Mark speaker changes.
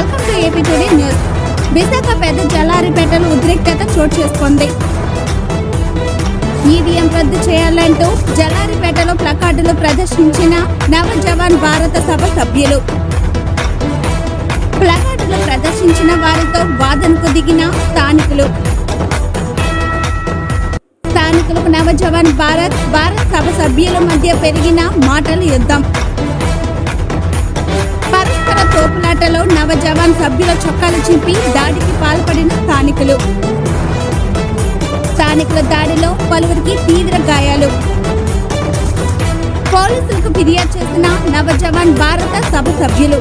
Speaker 1: AP today news. Visakha పెద్ద జలారిపేటలో ఉద్రిక్తత చోటు చేసుకుంది. ఈవీఎం రద్దు చేయాలంటూ జలారిపేటలో ప్లకార్డులు ప్రదర్శించిన నవ జవాన్ భారత సభ సభ్యులు. ప్లకార్డులు ప్రదర్శించిన వారితో వాదనకు దిగిన స్థానికులు. స్థానికులకు నవ జవాన్ భారత్ భారత్ సభ సభ్యుల మధ్య పెరిగిన మాటల యుద్ధం. తోపులాటలో నవ జవాన్ సభ్యుల చొక్కాలు చింపి దాడికి పాల్పడిన స్థానికులు. స్థానికుల దాడిలో పలువురికి తీవ్ర గాయాలు. పోలీసులకు ఫిర్యాదు చేసిన నవ జవాన్ భారత సభ సభ్యులు.